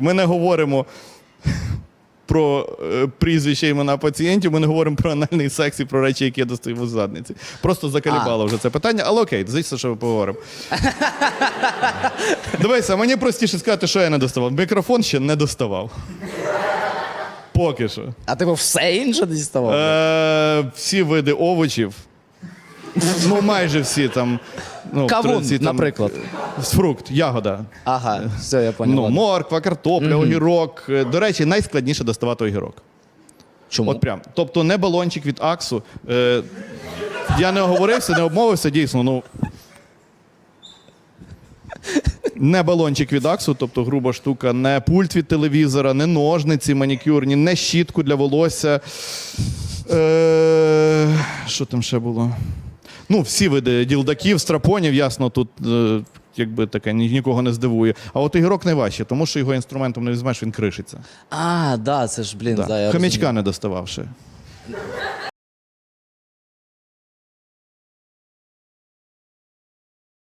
Ми не говоримо про е, прізвища імена пацієнтів, ми не говоримо про анальний секс і про речі, які я достаю в задниці. Просто закалібало вже це питання, але окей, звісно, що ми поговоримо. Дивися, мені простіше сказати, що я не доставав. Мікрофон ще не доставав. Поки що. А типу все інше діставав? Е, всі види овочів. Ну, майже всі там. Ну, Кавун, наприклад. е, Фрукт, ягода. Ага, все, я понял. Ну, ладно. морква, картопля, огірок. Е, До речі, найскладніше доставати огірок. Чому? От прям. Тобто не балончик від Аксу. Е, я не оговорився, не обмовився, дійсно. Ну, не балончик від Аксу, тобто груба штука, не пульт від телевізора, не ножниці манікюрні, не щітку для волосся. Е, що там ще було? Ну, всі види ділдаків, страпонів, ясно, тут е, якби таке ні- нікого не здивує. А от ігрок найважче, тому що його інструментом не візьмеш, він кришиться. А, да, це ж, блін, Да. да, я Хомячка розумію. не доставав ще.